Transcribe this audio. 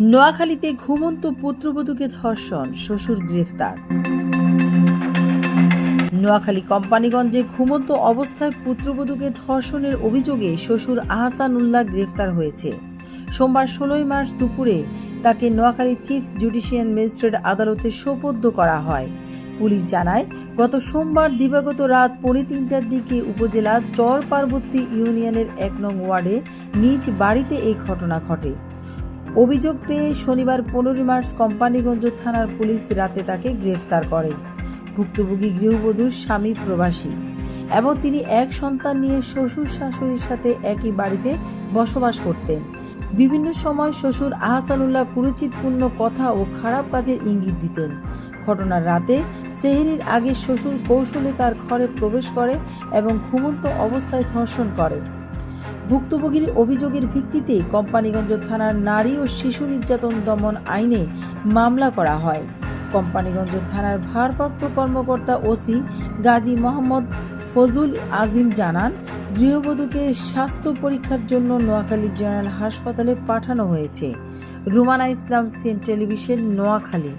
নোয়াখালীতে ঘুমন্ত পুত্রবধূকে ধর্ষণ, শ্বশুর গ্রেফতার। নোয়াখালী কোম্পানিগঞ্জে ঘুমন্ত অবস্থায় পুত্রবধূকে ধর্ষণের অভিযোগে শ্বশুর আহসান উল্লাহ গ্রেফতার হয়েছে। সোমবার ষোলোই মার্চ দুপুরে তাকে নোয়াখালী চিফ জুডিশিয়াল ম্যাজিস্ট্রেট আদালতে সোপর্দ করা হয়। পুলিশ জানায়, গত সোমবার দিবাগত রাত পৌনে তিনটার দিকে উপজেলা চর পার্বতী ইউনিয়নের এক নং ওয়ার্ডে নিজ বাড়িতে এই ঘটনা ঘটে। অভিযোগ পেয়ে শনিবার পনেরোই মার্চ কোম্পানিগঞ্জ থানার পুলিশ রাতে তাকে গ্রেফতার করে। ভুক্তভোগী গৃহবধূর স্বামী প্রবাসী এবং তিনি এক সন্তান নিয়ে শ্বশুর শাশুড়ির সাথে একই বাড়িতে বসবাস করতেন। বিভিন্ন সময় শ্বশুর আহসানুল্লাহ কুরুচিতপূর্ণ কথা ও খারাপ কাজের ইঙ্গিত দিতেন। ঘটনার রাতে সেহেরির আগে শ্বশুর কৌশলে তার ঘরে প্রবেশ করে এবং ঘুমন্ত অবস্থায় ধর্ষণ করে। ভুক্তভোগীর অভিযোগের ভিত্তিতে কোম্পানিগঞ্জ থানার নারী ও শিশু নির্যাতন দমন আইনে মামলা করা হয়। কোম্পানিগঞ্জ থানার ভারপ্রাপ্ত কর্মকর্তা ওসি গাজী মোহাম্মদ ফজুল আজিম জানান, গৃহবধূকে স্বাস্থ্য পরীক্ষার জন্য নোয়াখালী জেনারেল হাসপাতালে পাঠানো হয়েছে। রুমানা ইসলাম সিন টেলিভিশন, নোয়াখালী।